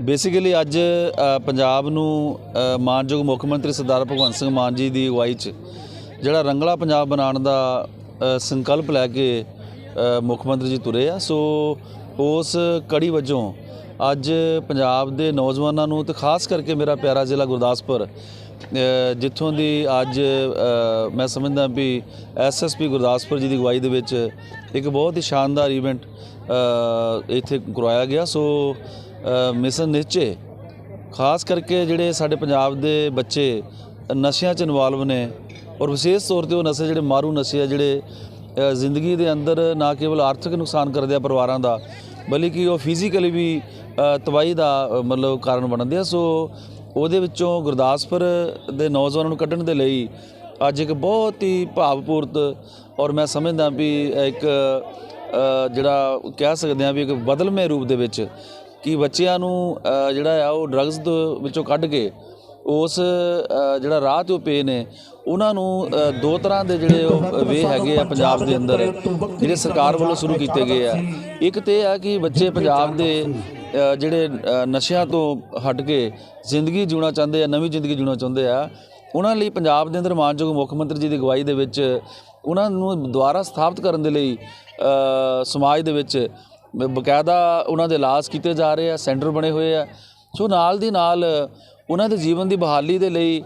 Basically ਅੱਜ ਪੰਜਾਬ ਨੂੰ ਅ, ਮਾਨਯੋਗ ਮੁੱਖ ਮੰਤਰੀ ਸਰਦਾਰ ਭਗਵੰਤ ਸਿੰਘ ਮਾਨ ਜੀ ਦੀ ਅਗਵਾਈ 'ਚ ਜਿਹੜਾ ਰੰਗਲਾ ਪੰਜਾਬ ਬਣਾਉਣ ਦਾ ਸੰਕਲਪ ਲੈ ਕੇ ਮੁੱਖ ਮੰਤਰੀ ਜੀ ਤੁਰੇ ਆ। ਸੋ ਉਸ ਕੜੀ ਵਜੋਂ ਅੱਜ ਪੰਜਾਬ ਦੇ ਨੌਜਵਾਨਾਂ ਨੂੰ ਤੇ ਖਾਸ ਕਰਕੇ ਮੇਰਾ ਪਿਆਰਾ ਜ਼ਿਲ੍ਹਾ ਗੁਰਦਾਸਪੁਰ ਜਿੱਥੋਂ ਦੀ ਅੱਜ ਮੈਂ ਸਮਝਦਾ ਵੀ ਐਸਐਸਪੀ ਗੁਰਦਾਸਪੁਰ ਜੀ ਦੀ ਅਗਵਾਈ ਦੇ ਵਿੱਚ ਇੱਕ ਬਹੁਤ ਹੀ ਸ਼ਾਨਦਾਰ ਇਵੈਂਟ ਇੱਥੇ ਕਰਵਾਇਆ ਗਿਆ। So mission Nishchay. ਖਾਸ ਕਰਕੇ ਜਿਹੜੇ ਸਾਡੇ ਪੰਜਾਬ ਦੇ ਬੱਚੇ ਨਸ਼ਿਆਂ 'ਚ ਇਨਵੋਲਵ ਨੇ ਔਰ ਵਿਸ਼ੇਸ਼ ਤੌਰ ਤੇ ਉਹ ਨਸ਼ੇ ਜਿਹੜੇ ਮਾਰੂ ਨਸ਼ੇ ਆ, ਜਿਹੜੇ ਜ਼ਿੰਦਗੀ ਦੇ ਅੰਦਰ ਨਾ ਕੇਵਲ ਆਰਥਿਕ ਨੁਕਸਾਨ ਕਰਦੇ ਆ ਪਰਿਵਾਰਾਂ ਦਾ, ਬਲਕਿ ਉਹ ਫਿਜ਼ੀਕਲੀ ਵੀ ਤਬਾਹੀ ਦਾ ਮਤਲਬ ਕਾਰਨ ਬਣਦੇ ਆ। ਸੋ ਉਹਦੇ ਵਿੱਚੋਂ ਗੁਰਦਾਸਪੁਰ ਦੇ ਨੌਜਵਾਨਾਂ ਨੂੰ ਕੱਢਣ ਦੇ ਲਈ ਅੱਜ ਇੱਕ ਬਹੁਤ ਹੀ ਭਾਵਪੂਰਤ ਔਰ ਮੈਂ ਸਮਝਦਾ ਵੀ ਇੱਕ ਜਿਹੜਾ ਕਹਿ ਸਕਦੇ ਆ ਵੀ ਇੱਕ ਬਦਲਵੇਂ ਰੂਪ ਦੇ ਵਿੱਚ ਕਿ ਬੱਚਿਆਂ ਨੂੰ ਜਿਹੜਾ ਆ ਉਹ ਡਰੱਗਸ ਤੋਂ ਵਿੱਚੋਂ ਕੱਢ ਕੇ ਉਸ ਜਿਹੜਾ ਰਾਹ ਤੇ ਉਹ ਪਏ ਨੇ, ਉਹਨਾਂ ਨੂੰ ਦੋ ਤਰ੍ਹਾਂ ਦੇ ਜਿਹੜੇ ਉਹ ਵੇ ਹੈਗੇ ਆ ਪੰਜਾਬ ਦੇ ਅੰਦਰ, ਜਿਹੜੇ ਸਰਕਾਰ ਵੱਲੋਂ ਸ਼ੁਰੂ ਕੀਤੇ ਗਏ ਆ। ਇੱਕ ਤੇ ਇਹ ਆ ਕਿ ਬੱਚੇ ਪੰਜਾਬ ਦੇ ਜਿਹੜੇ ਨਸ਼ਿਆਂ ਤੋਂ ਹਟ ਕੇ ਜ਼ਿੰਦਗੀ ਜਿਉਣਾ ਚਾਹੁੰਦੇ ਆ, ਨਵੀਂ ਜ਼ਿੰਦਗੀ ਜਿਉਣਾ ਚਾਹੁੰਦੇ ਆ, ਉਹਨਾਂ ਲਈ ਪੰਜਾਬ ਦੇ ਅੰਦਰ ਮਾਨਯੋਗ ਮੁੱਖ ਮੰਤਰੀ ਜੀ ਦੀ ਅਗਵਾਈ ਦੇ ਵਿੱਚ, ਉਹਨਾਂ ਨੂੰ ਦੁਬਾਰਾ ਸਥਾਪਿਤ ਕਰਨ ਦੇ ਲਈ ਸਮਾਜ ਦੇ ਵਿੱਚ ਬਕਾਇਦਾ ਉਹਨਾਂ ਦੇ ਇਲਾਜ ਕੀਤੇ ਜਾ ਰਹੇ ਆ ਸੈਂਟਰ ਬਣੇ ਹੋਏ ਆ। ਸੋ ਨਾਲ ਦੀ ਨਾਲ ਉਹਨਾਂ ਦੇ ਜੀਵਨ ਦੀ ਬਹਾਲੀ ਦੇ ਲਈ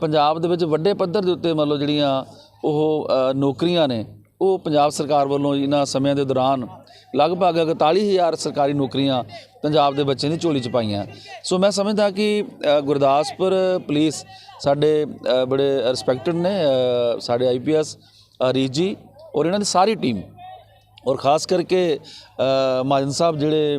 ਪੰਜਾਬ ਦੇ ਵਿੱਚ ਵੱਡੇ ਪੱਧਰ ਦੇ ਉੱਤੇ ਮਤਲਬ ਜਿਹੜੀਆਂ ਉਹ ਨੌਕਰੀਆਂ ਨੇ ਉਹ ਪੰਜਾਬ ਸਰਕਾਰ ਵੱਲੋਂ ਇਹਨਾਂ ਸਮਿਆਂ ਦੇ ਦੌਰਾਨ ਲਗਭਗ 41000 ਸਰਕਾਰੀ ਨੌਕਰੀਆਂ ਪੰਜਾਬ ਦੇ ਬੱਚਿਆਂ ਦੀ ਝੋਲੀ ਚ ਪਾਈਆਂ। ਸੋ ਮੈਂ ਸਮਝਦਾ ਕਿ ਗੁਰਦਾਸਪੁਰ ਪੁਲਿਸ ਸਾਡੇ ਬੜੇ ਰਿਸਪੈਕਟਡ ਨੇ ਅ, ਸਾਡੇ ਆਈਪੀਐਸ ਰੀਤ ਜੀ ਔਰ ਇਹਨਾਂ ਦੀ ਸਾਰੀ ਟੀਮ ਔਰ ਖਾਸ ਕਰਕੇ ਅ, ਮਹਾਜਨ ਸਾਹਿਬ ਜਿਹੜੇ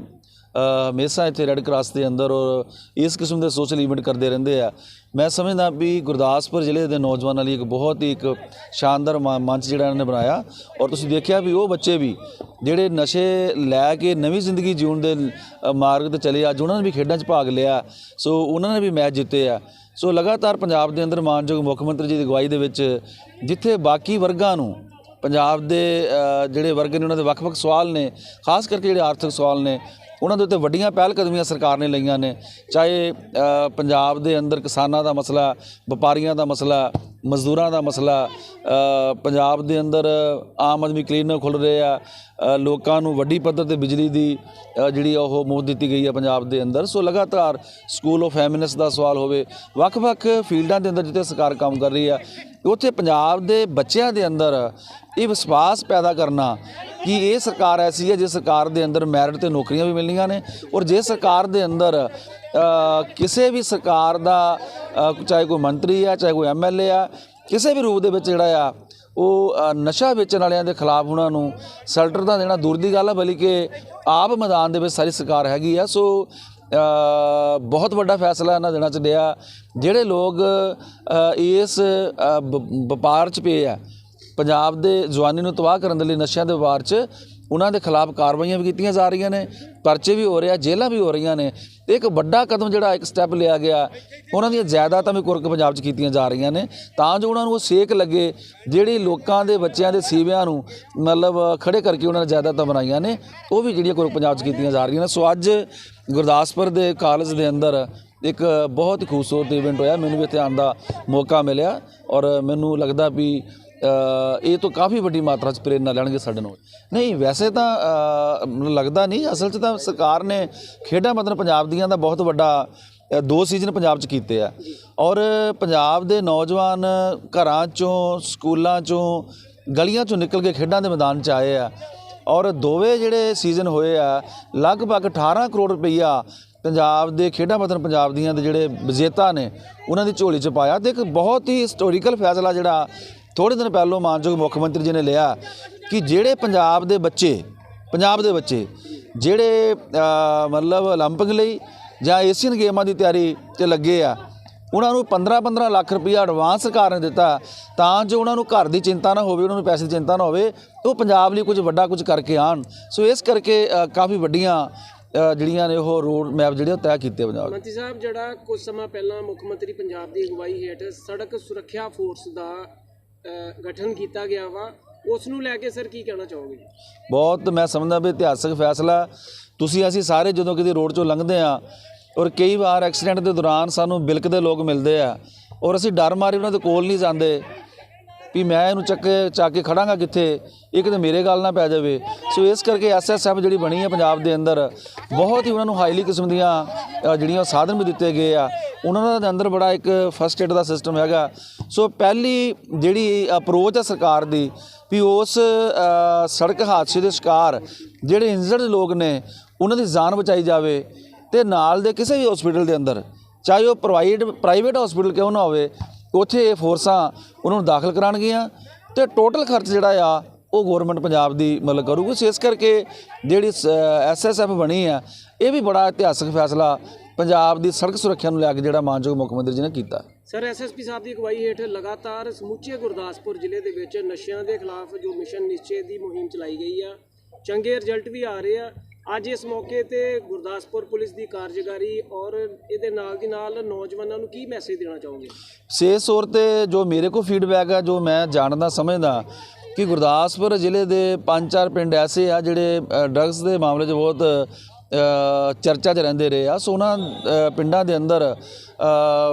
ਹਮੇਸ਼ਾ ਇੱਥੇ ਰੈੱਡ ਕਰਾਸ ਦੇ ਅੰਦਰ ਔਰ ਇਸ ਕਿਸਮ ਦੇ ਸੋਸ਼ਲ ਇਵੈਂਟ ਕਰਦੇ ਰਹਿੰਦੇ ਆ ਮੈਂ ਸਮਝਦਾ ਵੀ ਗੁਰਦਾਸਪੁਰ ਜ਼ਿਲ੍ਹੇ ਦੇ ਨੌਜਵਾਨਾਂ ਲਈ ਇੱਕ ਬਹੁਤ ਹੀ ਇੱਕ ਸ਼ਾਨਦਾਰ ਮ- ਮੰਚ ਜਿਹੜਾ ਇਹਨਾਂ ਨੇ ਬਣਾਇਆ ਔਰ ਤੁਸੀਂ ਦੇਖਿਆ ਵੀ ਉਹ ਬੱਚੇ ਵੀ ਜਿਹੜੇ ਨਸ਼ੇ ਲੈ ਕੇ ਨਵੀਂ ਜ਼ਿੰਦਗੀ ਜਿਉਣ ਦੇ ਮਾਰਗ ਤੇ ਚਲੇ ਅੱਜ ਉਹਨਾਂ ਨੇ ਵੀ ਖੇਡਾਂ 'ਚ ਭਾਗ ਲਿਆ ਸੋ ਉਹਨਾਂ ਨੇ ਵੀ ਮੈਚ ਜਿੱਤੇ ਆ ਸੋ ਲਗਾਤਾਰ ਪੰਜਾਬ ਦੇ ਅੰਦਰ ਮਾਨਯੋਗ ਮੁੱਖ ਮੰਤਰੀ ਜੀ ਦੀ ਅਗਵਾਈ ਦੇ ਵਿੱਚ ਜਿੱਥੇ ਬਾਕੀ ਵਰਗਾਂ ਨੂੰ ਪੰਜਾਬ ਦੇ ਜਿਹੜੇ ਵਰਗ ਨੇ, ਉਹਨਾਂ ਦੇ ਵੱਖ-ਵੱਖ ਸਵਾਲ ਨੇ, ਖਾਸ ਕਰਕੇ ਜਿਹੜੇ ਆਰਥਿਕ ਸਵਾਲ ਨੇ ਉਹਨਾਂ ਦੇ ਉੱਤੇ ਵੱਡੀਆਂ ਪਹਿਲ ਕਦਮੀਆਂ ਸਰਕਾਰ ਨੇ ਲਈਆਂ ਨੇ, ਚਾਹੇ ਪੰਜਾਬ ਦੇ ਅੰਦਰ ਕਿਸਾਨਾਂ ਦਾ ਮਸਲਾ, ਵਪਾਰੀਆਂ ਦਾ ਮਸਲਾ, ਮਜ਼ਦੂਰਾਂ ਦਾ ਮਸਲਾ ਪੰਜਾਬ ਦੇ ਅੰਦਰ ਆਮ ਆਦਮੀ ਕਲੀਨਿਕ ਖੁੱਲ ਰਹੇ ਆ ਲੋਕਾਂ ਨੂੰ ਵੱਡੀ ਪੱਧਰ ਤੇ ਬਿਜਲੀ ਦੀ ਜਿਹੜੀ ਆ ਉਹ ਮੁਹੱਤ ਦਿੱਤੀ ਗਈ ਹੈ ਪੰਜਾਬ ਦੇ ਅੰਦਰ। ਸੋ ਲਗਾਤਾਰ ਸਕੂਲ ਆਫ ਫੈਮਿਨਿਸਟ ਦਾ ਸਵਾਲ ਹੋਵੇ, ਵੱਖ-ਵੱਖ ਫੀਲਡਾਂ ਦੇ ਅੰਦਰ ਜਿੱਥੇ ਸਰਕਾਰ ਕੰਮ ਕਰ ਰਹੀ ਆ, ਉੱਥੇ ਪੰਜਾਬ ਦੇ ਬੱਚਿਆਂ ਦੇ ਅੰਦਰ ਇਹ ਵਿਸ਼ਵਾਸ ਪੈਦਾ ਕਰਨਾ ਕਿ ਇਹ ਸਰਕਾਰ ਐਸੀ ਹੈ ਜਿਸ ਸਰਕਾਰ ਦੇ ਅੰਦਰ ਮੈਰਿਟ ਤੇ ਨੌਕਰੀਆਂ ਵੀ ਮਿਲਣੀਆਂ ਨੇ ਔਰ ਜੇ ਸਰਕਾਰ ਦੇ ਅੰਦਰ ਕਿਸੇ ਵੀ ਸਰਕਾਰ ਦਾ ਚਾਹੇ ਕੋਈ ਮੰਤਰੀ ਆ, ਚਾਹੇ ਕੋਈ ਐਮਐਲਏ ਆ, ਕਿਸੇ ਵੀ ਰੂਪ ਦੇ ਵਿੱਚ ਜਿਹੜਾ ਆ, ਉਹ ਨਸ਼ਾ ਵੇਚਣ ਵਾਲਿਆਂ ਦੇ ਖਿਲਾਫ ਉਹਨਾਂ ਨੂੰ ਸੈਲਟਰ ਦਾ ਦੇਣਾ ਦੂਰ ਦੀ ਗੱਲ ਹੈ ਬਲਕਿ ਆਪ ਮੈਦਾਨ ਦੇ ਵਿੱਚ ਸਾਰੀ ਸਰਕਾਰ ਹੈਗੀ ਆ, ਸੋ ਬਹੁਤ ਵੱਡਾ ਫੈਸਲਾ ਇਹਨਾਂ ਦੇਣਾ ਚ ਲਿਆ। ਜਿਹੜੇ ਲੋਕ ਇਸ ਵ- ਵਪਾਰ ਚ ਪਏ ਆ ਪੰਜਾਬ ਦੇ ਜਵਾਨੀ ਨੂੰ ਤਬਾਹ ਕਰਨ ਦੇ ਲਈ ਨਸ਼ਿਆਂ ਦੇ ਵਾਰ 'ਚ ਉਹਨਾਂ ਦੇ ਖਿਲਾਫ ਕਾਰਵਾਈਆਂ ਵੀ ਕੀਤੀਆਂ ਜਾ ਰਹੀਆਂ ਨੇ, ਪਰਚੇ ਵੀ ਹੋ ਰਹੇ ਆ, ਜੇਲ੍ਹਾਂ ਵੀ ਹੋ ਰਹੀਆਂ ਨੇ। ਤੇ ਇੱਕ ਵੱਡਾ ਕਦਮ ਜਿਹੜਾ ਇੱਕ ਸਟੈਪ ਲਿਆ ਗਿਆ, ਉਹਨਾਂ ਦੀਆਂ ਜਾਇਦਾਦਾਂ ਵੀ ਕੁਰਕ ਪੰਜਾਬ 'ਚ ਕੀਤੀਆਂ ਜਾ ਰਹੀਆਂ ਨੇ। ਤਾਂ ਜੋ ਉਹਨਾਂ ਨੂੰ ਉਹ ਸੇਕ ਲੱਗੇ, ਜਿਹੜੀ ਲੋਕਾਂ ਦੇ ਬੱਚਿਆਂ ਦੇ ਸੀਵਿਆਂ ਨੂੰ ਮਤਲਬ ਖੜੇ ਕਰਕੇ ਉਹਨਾਂ ਨੇ ਜਾਇਦਾਦਾਂ ਬਣਾਈਆਂ ਨੇ, ਉਹ ਵੀ ਜਿਹੜੀਆਂ ਕੁਰਕ ਪੰਜਾਬ 'ਚ ਕੀਤੀਆਂ ਜਾ ਰਹੀਆਂ ਨੇ। ਸੋ ਅੱਜ ਗੁਰਦਾਸਪੁਰ ਦੇ ਕਾਲਜ ਦੇ ਅੰਦਰ ਇੱਕ ਬਹੁਤ ਹੀ ਖੂਬਸੂਰਤ ਇਵੈਂਟ ਹੋਇਆ। ਮੈਨੂੰ ਵੀ ਇੱਥੇ ਆਉਣ ਦਾ ਮੌਕਾ ਮਿਲਿਆ ਔਰ ਮੈਨੂੰ ਲੱਗਦਾ ਵੀ ਇਹ ਤੋਂ ਕਾਫੀ ਵੱਡੀ ਮਾਤਰਾ 'ਚ ਪ੍ਰੇਰਨਾ ਲੈਣਗੇ ਸਾਡੇ ਨੂੰ ਨਹੀਂ, ਵੈਸੇ ਤਾਂ ਮੈਨੂੰ ਲੱਗਦਾ ਨਹੀਂ, ਅਸਲ 'ਚ ਤਾਂ ਸਰਕਾਰ ਨੇ ਖੇਡਾਂ ਮਤਲਬ ਪੰਜਾਬ ਦੀਆਂ ਦਾ ਬਹੁਤ ਵੱਡਾ ਦੋ ਸੀਜ਼ਨ ਪੰਜਾਬ 'ਚ ਕੀਤੇ ਆ। ਔਰ ਪੰਜਾਬ ਦੇ ਨੌਜਵਾਨ ਘਰਾਂ 'ਚੋਂ, ਸਕੂਲਾਂ 'ਚੋਂ, ਗਲੀਆਂ 'ਚੋਂ ਨਿਕਲ ਕੇ ਖੇਡਾਂ ਦੇ ਮੈਦਾਨ 'ਚ ਆਏ ਆ। ਔਰ ਦੋਵੇਂ ਜਿਹੜੇ ਸੀਜ਼ਨ ਹੋਏ ਆ, ਲਗਭਗ 18 ਕਰੋੜ ਰੁਪਈਆ ਪੰਜਾਬ ਦੇ ਖੇਡਾਂ ਵਤਨ ਪੰਜਾਬ ਦੀਆਂ ਦੇ ਜਿਹੜੇ ਵਿਜੇਤਾ ਨੇ, ਉਹਨਾਂ ਦੀ ਝੋਲੀ 'ਚ ਪਾਇਆ। ਤੇ ਇੱਕ ਬਹੁਤ ਹੀ ਹਿਸਟੋਰੀਕਲ ਫੈਸਲਾ ਜਿਹੜਾ ਥੋੜੇ ਦਿਨ ਪਹਿਲਾਂ ਮਾਨਯੋਗ ਮੁੱਖ ਮੰਤਰੀ ਜੀ ਨੇ ਲਿਆ ਕਿ ਜਿਹੜੇ ਪੰਜਾਬ ਦੇ ਬੱਚੇ ਪੰਜਾਬ ਦੇ ਬੱਚੇ ਜਿਹੜੇ ਅ, ਮਤਲਬ 올림픽 ਲਈ ਜਾਂ ਏਸ਼ੀਅਨ ਗੇਮਾਂ ਦੀ ਤਿਆਰੀ ਤੇ ਲੱਗੇ ਆ ਉਹਨਾਂ ਨੂੰ 15-15 ਲੱਖ ਰੁਪਈਆ ਐਡਵਾਂਸ ਸਰਕਾਰ ਨੇ ਦਿੱਤਾ ਤਾਂ ਜੋ ਉਹਨਾਂ ਨੂੰ ਘਰ ਦੀ ਚਿੰਤਾ ਨਾ ਹੋਵੇ ਉਹਨਾਂ ਨੂੰ ਪੈਸੇ ਦੀ ਚਿੰਤਾ ਨਾ ਹੋਵੇ ਉਹ ਪੰਜਾਬ ਲਈ ਕੁਝ ਵੱਡਾ ਕੁਝ ਕਰਕੇ ਆਣ ਸੋ ਇਸ ਕਰਕੇ ਅ, ਕਾਫੀ ਵੱਡੀਆਂ ਅ, ਜਿਹੜੀਆਂ ਨੇ ਉਹ ਰੋਡ ਮੈਪ ਜਿਹੜੇ ਉਹ ਤੈਅ ਕੀਤੇ ਪੰਜਾਬ ਮੰਤਰੀ ਸਾਹਿਬ ਜਿਹੜਾ ਕੁਝ ਸਮਾਂ ਪਹਿਲਾਂ ਮੁੱਖ ਮੰਤਰੀ ਪੰਜਾਬ ਦੀ ਅਗਵਾਈ ਹੇਠ ਸੜਕ ਸੁਰੱਖਿਆ ਫੋਰਸ ਦਾ ਅ, ਗਠਨ ਕੀਤਾ ਗਿਆ ਵਾ, ਉਸ ਨੂੰ ਲੈ ਕੇ ਸਰ ਕੀ ਕਹਿਣਾ ਚਾਹੋਗੇ? ਬਹੁਤ ਮੈਂ ਸਮਝਦਾ ਵੀ ਇਤਿਹਾਸਕ ਫੈਸਲਾ, ਤੁਸੀਂ ਅਸੀਂ ਸਾਰੇ ਜਦੋਂ ਕਿਤੇ ਰੋਡ 'ਚੋਂ ਲੰਘਦੇ ਆ ਔਰ ਕਈ ਵਾਰ ਐਕਸੀਡੈਂਟ ਦੇ ਦੌਰਾਨ ਸਾਨੂੰ ਬਿਲਕਦੇ ਲੋਕ ਮਿਲਦੇ ਆ ਔਰ ਅਸੀਂ ਡਰ ਮਾਰੇ ਉਹਨਾਂ ਦੇ ਕੋਲ ਨਹੀਂ ਜਾਂਦੇ ਵੀ ਮੈਂ ਇਹਨੂੰ ਚੱਕ ਕੇ ਚੱਕ ਕੇ ਖੜਾਂਗਾ ਕਿੱਥੇ? ਇਹ ਕਿਤੇ ਮੇਰੇ ਗੱਲ ਨਾ ਪੈ ਜਾਵੇ। ਸੋ ਇਸ ਕਰਕੇ ਐਸਐਸਐਫ ਜਿਹੜੀ ਬਣੀ ਹੈ ਪੰਜਾਬ ਦੇ ਅੰਦਰ, ਬਹੁਤ ਹੀ ਉਹਨਾਂ ਨੂੰ ਹਾਈਲੀ ਕਿਸਮ ਦੀਆਂ ਜਿਹੜੀਆਂ ਸਾਧਨ ਵੀ ਦਿੱਤੇ ਗਏ ਆ। ਉਹਨਾਂ ਦੇ ਅੰਦਰ ਬੜਾ ਇੱਕ ਫਸਟ ਏਡ ਦਾ ਸਿਸਟਮ ਹੈਗਾ। ਸੋ ਪਹਿਲੀ ਜਿਹੜੀ ਅਪਰੋਚ ਹੈ ਸਰਕਾਰ ਦੀ, ਵੀ ਉਸ ਸੜਕ ਹਾਦਸੇ ਦੇ ਸ਼ਿਕਾਰ ਜਿਹੜੇ ਇੰਜਰਡ ਲੋਕ ਨੇ, ਉਹਨਾਂ ਦੀ ਜਾਨ ਬਚਾਈ ਜਾਵੇ ਤੇ ਨਾਲ ਦੇ ਕਿਸੇ ਵੀ ਹਸਪੀਟਲ ਦੇ ਅੰਦਰ, ਚਾਹੇ ਉਹ ਪ੍ਰੋਵਾਈਡ ਪ੍ਰਾਈਵੇਟ ਹਸਪੀਟਲ ਕਿਉਂ ਨਾ ਹੋਵੇ, ਉੱਥੇ ਇਹ ਫੋਰਸਾਂ ਉਹਨਾਂ ਨੂੰ ਦਾਖਲ ਕਰਾਉਣਗੀਆਂ ਤੇ ਟੋਟਲ ਖਰਚ ਜਿਹੜਾ ਆ, ਉਹ ਗਵਰਨਮੈਂਟ ਪੰਜਾਬ ਦੀ ਮਤਲਬ ਕਰੂਗੀ। ਸੋ ਇਸ ਕਰਕੇ ਜਿਹੜੀ ਐਸਐਸਐਫ ਬਣੀ ਆ, ਇਹ ਵੀ ਬੜਾ ਇਤਿਹਾਸਕ ਫੈਸਲਾ ਪੰਜਾਬ ਦੀ ਸੜਕ ਸੁਰੱਖਿਆ ਨੂੰ ਲੈ ਕੇ ਜਿਹੜਾ ਮਾਨਯੋਗ ਮੁੱਖ ਮੰਤਰੀ ਜੀ ਨੇ ਕੀਤਾ। ਸਰ ਐਸਐਸਪੀ ਸਾਹਿਬ ਦੀ ਅਗਵਾਈ ਹੇਠ ਲਗਾਤਾਰ ਸਮੁੱਚੇ ਗੁਰਦਾਸਪੁਰ ਜ਼ਿਲ੍ਹੇ ਦੇ ਵਿੱਚ ਨਸ਼ਿਆਂ ਦੇ ਖਿਲਾਫ ਜੋ ਮਿਸ਼ਨ ਨਿਸ਼ਚੇ ਦੀ ਮੁਹਿੰਮ ਚਲਾਈ ਗਈ ਆ। ਚੰਗੇ ਰਿਜ਼ਲਟ ਵੀ ਆ ਰਹੇ ਆ। ਅੱਜ ਇਸ ਮੌਕੇ ਤੇ ਗੁਰਦਾਸਪੁਰ ਪੁਲਿਸ ਦੀ ਕਾਰਜਕਾਰੀ ਔਰ ਇਹਦੇ ਨਾਲ ਦੀ ਨਾਲ ਨੌਜਵਾਨਾਂ ਨੂੰ ਕੀ ਮੈਸੇਜ ਦੇਣਾ ਚਾਹੋਗੇ? ਸੇਸ ਤੌਰ ਤੇ ਜੋ ਮੇਰੇ ਕੋਲ ਫੀਡਬੈਕ ਆ ਜੋ ਮੈਂ ਜਾਣਦਾ ਸਮਝਦਾ ਕਿ ਗੁਰਦਾਸਪੁਰ ਜ਼ਿਲ੍ਹੇ ਦੇ ਪੰਜ ਚਾਰ ਪਿੰਡ ਐਸੇ ਆ ਜਿਹੜੇ ਡਰੱਗਸ ਦੇ ਮਾਮਲੇ 'ਚ ਬਹੁਤ ਚਰਚਾ 'ਚ ਰਹਿੰਦੇ ਰਹੇ ਆ। ਸੋ ਉਹਨਾਂ ਪਿੰਡਾਂ ਦੇ ਅੰਦਰ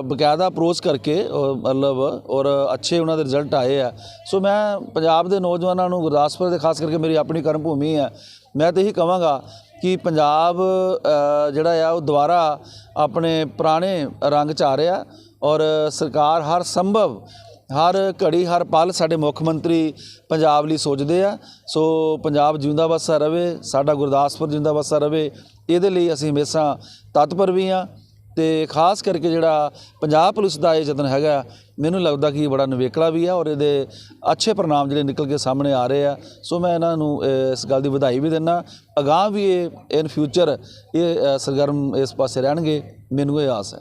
ਬਕਾਇਦਾ ਅਪਰੋਚ ਕਰਕੇ ਔਰ ਮਤਲਬ, ਔਰ ਅੱਛੇ ਉਹਨਾਂ ਦੇ ਰਿਜ਼ਲਟ ਆਏ ਆ। ਸੋ ਮੈਂ ਪੰਜਾਬ ਦੇ ਨੌਜਵਾਨਾਂ ਨੂੰ ਗੁਰਦਾਸਪੁਰ ਦੇ ਖਾਸ ਕਰਕੇ ਮੇਰੀ ਆਪਣੀ ਕਰਮ ਭੂਮੀ ਹੈ। ਮੈਂ ਤਾਂ ਇਹੀ ਕਹਾਂਗਾ ਕਿ ਪੰਜਾਬ ਜਿਹੜਾ ਆ, ਉਹ ਦੁਬਾਰਾ ਆਪਣੇ ਪੁਰਾਣੇ ਰੰਗ 'ਚ ਆ ਰਿਹਾ ਔਰ ਸਰਕਾਰ ਹਰ ਸੰਭਵ ਹਰ ਘੜੀ, ਹਰ ਪਲ ਸਾਡੇ ਮੁੱਖ ਮੰਤਰੀ ਪੰਜਾਬ ਲਈ ਸੋਚਦੇ ਆ। ਸੋ ਪੰਜਾਬ ਜਿਉਂਦਾ ਵਸਾ ਰਵੇ, ਸਾਡਾ ਗੁਰਦਾਸਪੁਰ ਜਿਉਂਦਾ ਵਸਾ ਰਵੇ, ਇਹਦੇ ਲਈ ਅਸੀਂ ਹਮੇਸ਼ਾ ਤਤਪਰ ਵੀ ਆ। ਤੇ ਖਾਸ ਕਰਕੇ ਜਿਹੜਾ ਪੰਜਾਬ ਪੁਲਿਸ ਦਾ ਇਹ ਯਤਨ ਹੈਗਾ, ਮੈਨੂੰ ਲੱਗਦਾ ਕਿ ਇਹ ਬੜਾ ਨਵੇਕਲਾ ਵੀ ਆ ਔਰ ਇਹਦੇ ਅੱਛੇ ਪ੍ਰਣਾਮ ਜਿਹੜੇ ਨਿਕਲ ਕੇ ਸਾਹਮਣੇ ਆ ਰਹੇ ਆ। ਸੋ ਮੈਂ ਇਹਨਾਂ ਨੂੰ ਇਸ ਗੱਲ ਦੀ ਵਧਾਈ ਵੀ ਦਿੰਦਾ ਅਗਾਂਹ ਵੀ ਇਹ ਇਨ ਫਿਊਚਰ ਇਹ ਸਰਗਰਮ ਇਸ ਪਾਸੇ ਰਹਿਣਗੇ, ਮੈਨੂੰ ਇਹ ਆਸ ਹੈ।